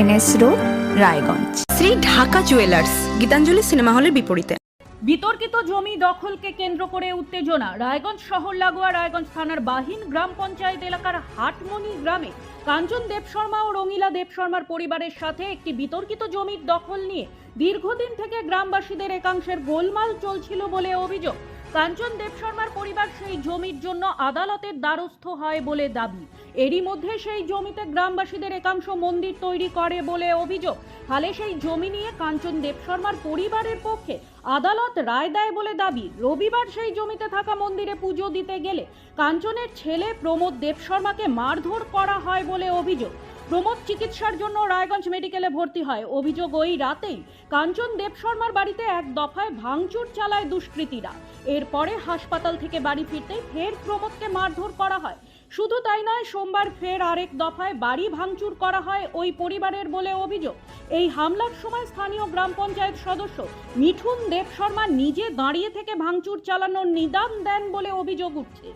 NS road Raiganj. Shri Dhaka jewellers Gitanjali cinema হলের বিপরীতে। বিতর্কিত জমি দখলকে কেন্দ্র করে উত্তেজনা। রায়গঞ্জ শহর লাগোয়া রায়গঞ্জ থানার বাহিন গ্রাম পঞ্চায়েত এলাকার হাটমনি গ্রামে কাঞ্চন দেব শর্মা ও রঙিলা দেব শর্মার পরিবারের সাথে একটি বিতর্কিত জমির দখল নিয়ে দীর্ঘদিন থেকে গ্রামবাসীদের একাংশের গোলমাল চলছিল বলে অভিযোগ। কাঞ্চন দেব শর্মার পরিবার সেই জমির জন্য আদালতের দ্বারস্থ হয় বলে দাবি। এরই মধ্যে সেই জমিতে গ্রামবাসীদের একাংশ মন্দির তৈরি করে বলে অভিযোগ। ফলে সেই জমি নিয়ে কাঞ্চন দেব শর্মার পরিবারের পক্ষে আদালত রায় দেয় বলে দাবি। রবিবার সেই জমিতে থাকা মন্দিরে পুজো দিতে গেলে কাঞ্চনের ছেলে প্রমোদ দেব শর্মাকে মারধর করা হয় বলে অভিযোগ। প্রমোদ চিকিৎসার জন্য রায়গঞ্জ মেডিকেলে ভর্তি হয়। অভিযোগ ওই রাতেই কাঞ্চন দেব শর্মার বাড়িতে এক দফায় ভাঙচুর চালায় দুষ্কৃতীরা। এরপরে হাসপাতাল থেকে বাড়ি ফিরতেই ফের প্রমোদকে মারধর করা হয়। শুধু তাই নয়, সোমবার ফের আরেক দফায় বাড়ি ভাঙচুর করা হয় ওই পরিবারের বলে অভিযোগ। এই হামলার সময় স্থানীয় গ্রাম পঞ্চায়েত সদস্য মিঠুন দেব শর্মা নিজে দাঁড়িয়ে থেকে ভাঙচুর চালানোর নিদান দেন বলে অভিযোগ উঠছে।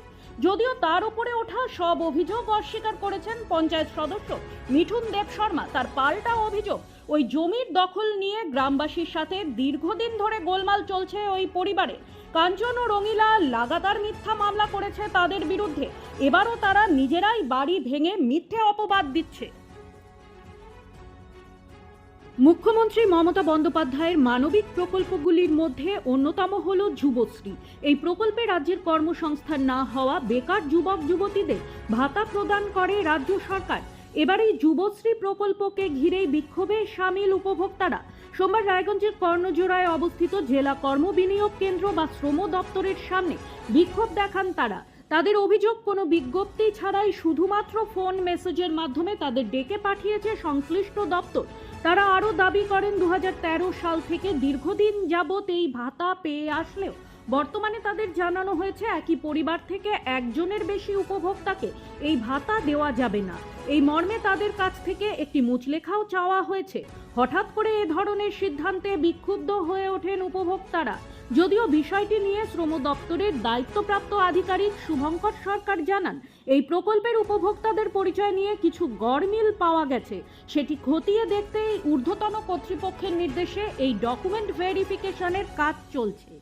যদিও তার উপরে ওঠা সব অভিযোগ অস্বীকার করেছেন পঞ্চায়েত সদস্য মিঠুন দেব শর্মা। তার পাল্টা অভিযোগ, ওই জমির দখল নিয়ে গ্রামবাসীর সাথে দীর্ঘদিন ধরে গোলমাল চলছে ওই পরিবারে। কাঞ্চন ও রঙিলা লাগাতার মিথ্যা মামলা করেছে তাদের বিরুদ্ধে। এবারও তারা নিজেরাই বাড়ি ভেঙে মিথ্যে অপবাদ দিচ্ছে। মুখ্যমন্ত্রী মমতা বন্দ্যোপাধ্যায়ের মানবিক প্রকল্পগুলির মধ্যে অন্যতম হল যুবশ্রী। এই প্রকল্পে রাজ্যের কর্মসংস্থান না হওয়া বেকার যুবক যুবতীদের ভাতা প্রদান করে রাজ্য সরকার। এবার এই যুবশ্রী প্রকল্পকে ঘিরেই বিক্ষোভে সামিল উপভোক্তারা। সোমবার রায়গঞ্জের কর্ণজোড়ায় অবস্থিত জেলা কর্মবিনিয়োগ কেন্দ্র বা শ্রম দপ্তরের সামনে বিক্ষোভ দেখান তারা। তাদের অভিযোগ, কোনো বিজ্ঞপ্তি ছাড়াই শুধুমাত্র ফোন মেসেজের মাধ্যমে তাদের ডেকে পাঠিয়েছে সংশ্লিষ্ট দপ্তর। তারা আরও দাবি করেন দু হাজার তেরো সাল থেকে দীর্ঘদিন যাবৎ এই ভাতা পেয়ে আসলেও বর্তমানে তাদের জানানো হয়েছে, একই পরিবার থেকে একজনের বেশি উপভোক্তাকে এই ভাতা দেওয়া যাবে না। এই মর্মে তাদের কাছ থেকে একটি মুচলেখাও চাওয়া হয়েছে। হঠাৎ করে এ ধরনের সিদ্ধান্তে বিক্ষুব্ধ হয়ে ওঠেন উপভোক্তারা। যদিও বিষয়টি নিয়ে শ্রম দপ্তরের দায়িত্বপ্রাপ্ত আধিকারিক শুভঙ্কর সরকার জানান, এই প্রকল্পের উপভোক্তাদের পরিচয় নিয়ে কিছু গড়মিল পাওয়া গেছে। সেটি খতিয়ে দেখতেই ঊর্ধ্বতন কর্তৃপক্ষের নির্দেশে এই ডকুমেন্ট ভেরিফিকেশনের কাজ চলছে।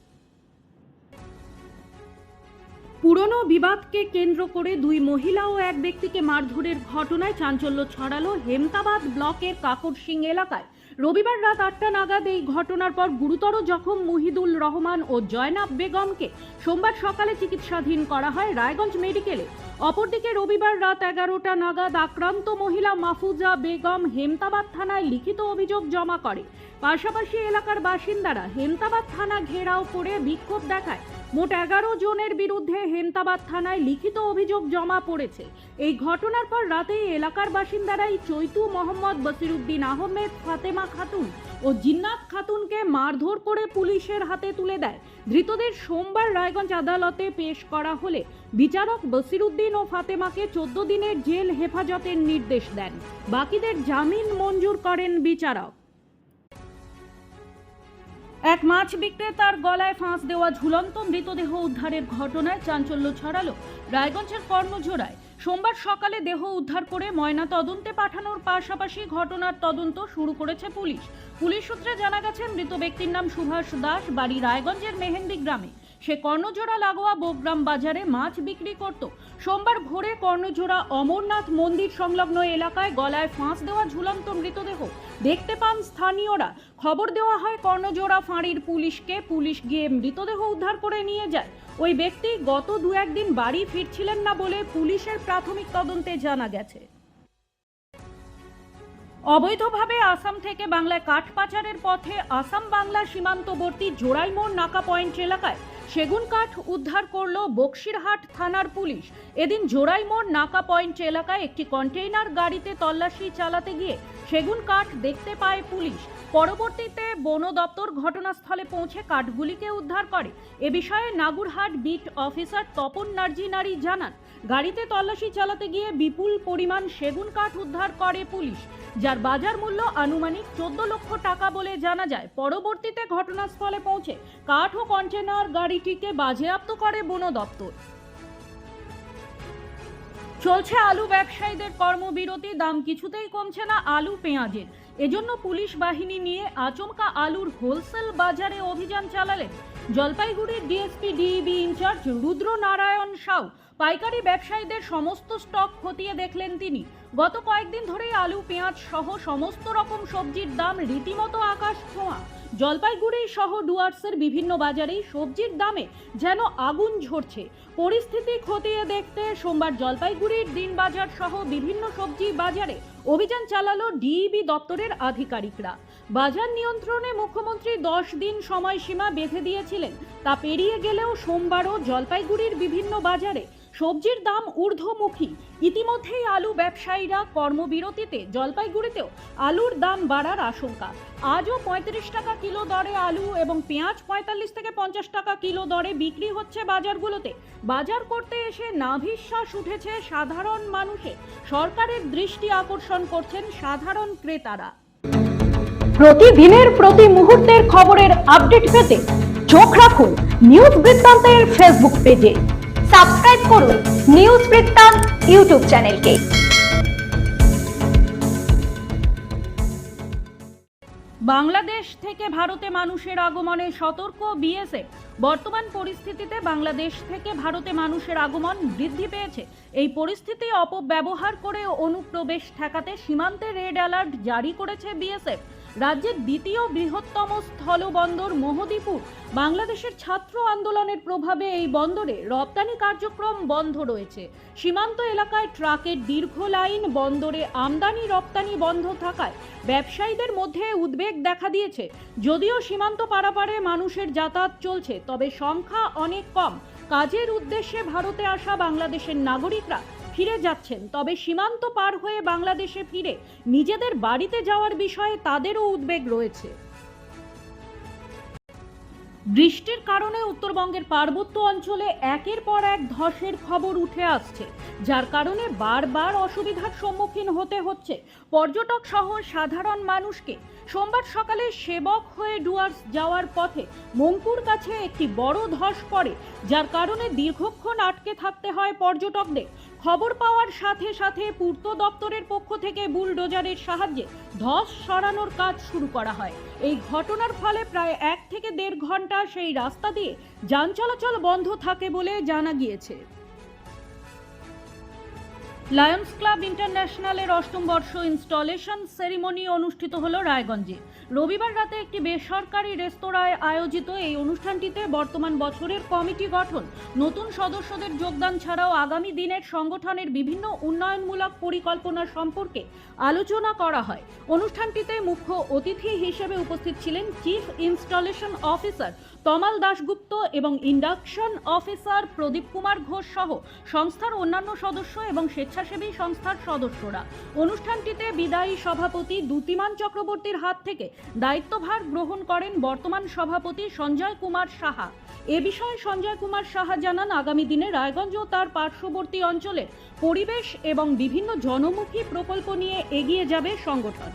পুরনো বিবাদকে কেন্দ্র করে দুই মহিলা ও এক ব্যক্তিকে মারধরের ঘটনায় চাঞ্চল্য ছড়ালো হেমতাবাদ ব্লকের কাকরসিং এলাকায়। রবিবার রাত আটটা নাগাদ এই ঘটনার পর গুরুতর জখম মুহিদুল রহমান ও জয়নাব বেগমকে সোমবার সকালে চিকিৎসাধীন করা হয় রায়গঞ্জ মেডিকেলে। অপরদিকে রবিবার রাত এগারোটা নাগাদ আক্রান্ত মহিলা মাহফুজা বেগম হেমতাবাদ থানায় লিখিত অভিযোগ জমা করে। পাশাপাশি এলাকার বাসিন্দারা হেমতাবাদ থানা ঘেরাও করে বিক্ষোভ দেখায়। মোট এগারো জনের বিরুদ্ধে হেমতাবাদ থানায় লিখিত অভিযোগ জমা পড়েছে। এই ঘটনার পর রাতেই এলাকার বাসিন্দারাই চৈতু মোহাম্মদ বসিরুদ্দিন আহমেদ, ফাতেমা খাতুন ও জিন্নাত খাতুনকে মারধর করে পুলিশের হাতে তুলে দেয়। ধৃতদের সোমবার রায়গঞ্জ আদালতে পেশ করা হলে বিচারক বসিরুদ্দিন ও ফাতেমাকে চোদ্দ দিনের জেল হেফাজতের নির্দেশ দেন। বাকিদের জামিন মঞ্জুর করেন বিচারক। এক মাছ বিক্রেতার গলায় ফাঁস দেওয়া ঝুলন্ত মৃতদেহ উদ্ধারের ঘটনায় চাঞ্চল্য ছড়ালো রায়গঞ্জের কর্ণঝোড়ায়। সোমবার সকালে দেহ উদ্ধার করে ময়না তদন্তে পাঠানোর পাশাপাশি ঘটনার তদন্ত শুরু করেছে পুলিশ। পুলিশ সূত্রে জানা গেছে, মৃত ব্যক্তির নাম সুভাষ দাস, বাড়ি রায়গঞ্জের মেহেন্দি গ্রামে। সে কর্ণজোড়া লাগোয়া বোগ্রাম বাজারে মাছ বিক্রি করত। সোমবার ভোরে কর্ণজোড়া অমরনাথ মন্দির সংলগ্ন এলাকায় গলায় ফাঁস দেওয়া ঝুলন্ত মৃতদেহ দেখতে পান স্থানীয়রা। খবর দেওয়া হয়, কর্ণজোড়া ফাঁড়ির পুলিশকে। পুলিশ গিয়ে মৃতদেহ উদ্ধার করে নিয়ে যায়। ওই ব্যক্তি গত দু একদিন বাড়ি ফিরছিলেন না বলে পুলিশের প্রাথমিক তদন্তে জানা গেছে। অবৈধভাবে আসাম থেকে বাংলায় কাঠ পাচারের পথে আসাম বাংলা সীমান্তবর্তী জোড়াইমোড় নাকা পয়েন্ট এলাকায় সেগুন কাঠ উদ্ধার করল বক্সিরহাট থানার পুলিশ। এদিন জোড়াইমোড় নাকা পয়েন্ট এলাকায় একটি কন্টেইনার গাড়িতে তল্লাশি চালাতে গিয়ে সেগুন কাঠ দেখতে পায় পুলিশ। পরবর্তীতে বন দপ্তর ঘটনাস্থলে পৌঁছে কাঠগুলিকে উদ্ধার করে। এ বিষয়ে Nagurhat beat officer Tapan Narzary জানান, গাড়িতে তল্লাশি চালাতে গিয়ে বিপুল পরিমাণ সেগুন কাঠ উদ্ধার করে পুলিশ। যার বাজার মূল্য আনুমানিক চোদ্দ লক্ষ টাকা বলে জানা যায়। পরবর্তীতে ঘটনাস্থলে পৌঁছে কাঠ ও কন্টেনার গাড়িটিকে বাজেয়াপ্ত করে বন দপ্তর। চলছে আলু ব্যবসায়ীদের কর্মবিরতি, দাম কিছুতেই কমছে না আলু পেঁয়াজের। এজন্য পুলিশ বাহিনী নিয়ে আচমকা আলুর হোলসেল বাজারে অভিযান চালালেন জলপাইগুড়ির DSP DEB in charge Rudra Narayan Sau. পাইকারি ব্যবসায়ীদের সমস্ত স্টক খতিয়ে দেখলেন তিনি। গত কয়েকদিন ধরেই আলু, পেঁয়াজ সহ সমস্ত রকম সবজির দাম রীতিমতো আকাশ ছোঁয়া। জলপাইগুড়ি সহ ডুয়ার্সের বিভিন্ন বাজারেই সবজির দামে যেন আগুন ঝরছে। পরিস্থিতি খতিয়ে দেখতে সোমবার জলপাইগুড়ির দিনবাজার সহ বিভিন্ন সবজি বাজারে অভিযান চালালো ডিইবি দপ্তরের আধিকারিকরা। বাজার নিয়ন্ত্রণে মুখ্যমন্ত্রী দশ দিন সময়সীমা বেঁধে দিয়েছিলেন। তা পেরিয়ে গেলেও সোমবারও জলপাইগুড়ির বিভিন্ন বাজারে সবজির দাম ঊর্ধ্বমুখী। ইতিমধ্যেই আলু ব্যবসায়ীরা কর্মবিরতিতে জলপাইগুড়িতেও আলুর দাম বাড়ার আশঙ্কা। আজও পঁয়ত্রিশ টাকা কিলো দরে আলু এবং পেঁয়াজ পঁয়তাল্লিশ থেকে পঞ্চাশ টাকা কিলো দরে বিক্রি হচ্ছে বাজারগুলোতে। বাজার করতে এসে নাভিশ্বাস উঠেছে সাধারণ মানুষে। সরকারের দৃষ্টি আকর্ষণ করছেন সাধারণ ক্রেতারা। প্রতিদিনের প্রতি মুহূর্তের খবরের আপডেট পেতে চোখ রাখুন নিউজ বৃত্তান্তের ফেসবুক পেজে সাবস্ক্রাইব করুন নিউজ বৃত্তান্ত ইউটিউব চ্যানেলকে বাংলাদেশ থেকে ভারতে মানুষের আগমনে সতর্ক বিএসএফ। বর্তমান পরিস্থিতিতে বাংলাদেশ থেকে ভারতে মানুষের আগমন বৃদ্ধি পেয়েছে। এই পরিস্থিতি অপব্যবহার করে অনুপ্রবেশ ঠেকাতে সীমান্তে রেড অ্যালার্ট জারি করেছে বিএসএফ। রাজ্যের দ্বিতীয় বৃহত্তম স্থলবন্দর মোহদীপুর। বাংলাদেশের ছাত্র আন্দোলনের প্রভাবে এই বন্দরে রপ্তানি কার্যক্রম বন্ধ রয়েছে। সীমান্ত এলাকায় ট্রাকের দীর্ঘ লাইন বন্দরে আমদানি রপ্তানি বন্ধ থাকায় ব্যবসায়ীদের মধ্যে উদ্বেগ দেখা দিয়েছে। যদিও সীমান্ত পারাপারে মানুষের যাতায়াত চলছে, তবে সংখ্যা অনেক কম। কাজের উদ্দেশ্যে ভারতে আসা বাংলাদেশের নাগরিকরা ফিরে যাচ্ছেন। তবে সীমান্ত পার হয়ে বাংলাদেশে ফিরে নিজেদের বাড়িতে যাওয়ার বিষয়ে তাদেরও উদ্বেগ রয়েছে। বৃষ্টির কারণে উত্তরবঙ্গের পার্বত্য অঞ্চলে একের পর এক ধসের খবর উঠে আসছে। যার কারণে বারবার অসুবিধার সম্মুখীন হতে হচ্ছে। পর্যটক সহ সাধারণ মানুষকে সোমবার সকালে সেবক হয়ে ডুয়ার্স যাওয়ার পথে মঙ্কুর কাছে একটি বড় ধস পড়ে, যার কারণে দীর্ঘক্ষণ আটকে থাকতে হয় পর্যটকদের। খবর পাওয়ার সাথে সাথে পূর্ত দপ্তরের পক্ষ থেকে বুলডোজারের সাহায্যে ধস সরানোর কাজ শুরু করা হয়। এই ঘটনার ফলে প্রায় এক থেকে দেড় ঘণ্টা সেই রাস্তা দিয়ে যান চলাচল বন্ধ থাকে বলে জানা গিয়েছে। লায়ন্স ক্লাব ইন্টারন্যাশনালের অষ্টম বর্ষ ইনস্টলেশন সেরিমনি অনুষ্ঠিত হলো রায়গঞ্জে। রবিবার রাতে একটি বেসরকারি রেস্তোরাঁয় আয়োজিত এই অনুষ্ঠানটিতে বর্তমান বছরের কমিটি গঠন। নতুন সদস্যদের যোগদান ছাড়াও আগামী দিনের সংগঠনের বিভিন্ন উন্নয়নমূলক পরিকল্পনা সম্পর্কে আলোচনা করা হয়। অনুষ্ঠানটিতে মুখ্য অতিথি হিসেবে উপস্থিত ছিলেন chief installation officer Tamal Dasgupta এবং ইন্ডাকশন অফিসার প্রদীপ কুমার ঘোষ সহ সংস্থার অন্যান্য সদস্য এবং স্বেচ্ছাসেবী সংস্থার সদস্যরা। অনুষ্ঠানটিতে বিদায়ী সভাপতি দুতিমান চক্রবর্তীর হাত থেকে দায়িত্বভার গ্রহণ করেন বর্তমান সভাপতি সঞ্জয় কুমার সাহা। এ বিষয়ে সঞ্জয় কুমার সাহা জানান, আগামী দিনে রায়গঞ্জ ও তার পার্শ্ববর্তী অঞ্চলে পরিবেশ এবং বিভিন্ন জনমুখী প্রকল্প নিয়ে এগিয়ে যাবে সংগঠন।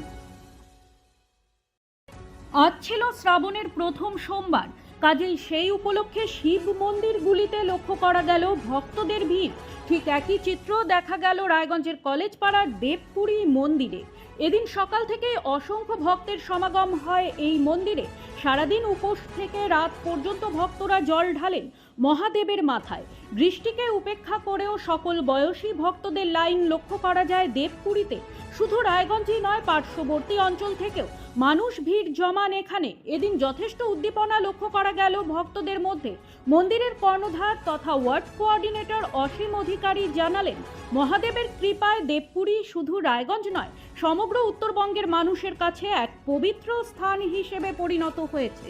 আজ ছিল শ্রাবণের প্রথম সোমবার। কাজেই সেই উপলক্ষে শিব মন্দিরগুলিতে লক্ষ্য করা গেল ভক্তদের ভিড়। ঠিক একই চিত্র দেখা গেল রায়গঞ্জের কলেজ পাড়ার দেবপুরী মন্দিরে। এদিন সকাল থেকে অসংখ্য ভক্তের সমাগম হয় এই মন্দিরে। সারাদিন উপোস থেকে রাত পর্যন্ত ভক্তরা জল ঢালেন। মহাদেবের মাথায়। বৃষ্টিকে উপেক্ষা করেও সকল বয়সী ভক্তদের লাইন লক্ষ্য করা যায় দেবপুরীতে। শুধু রায়গঞ্জই নয়, পার্শ্ববর্তী অঞ্চল থেকেও। মানুষ ভিড় জমান এখানে। এদিন যথেষ্ট উদ্দীপনা লক্ষ্য করা গেল ভক্তদের মধ্যে। মন্দিরের কর্ণধার তথা ওয়ার্ড কোঅর্ডিনেটর অসীম অধিকারী জানালেন, মহাদেবের কৃপায় দেবপুরী শুধু রায়গঞ্জ নয়, সমগ্র উত্তরবঙ্গের মানুষের কাছে এক পবিত্র স্থান হিসেবে পরিণত হয়েছে।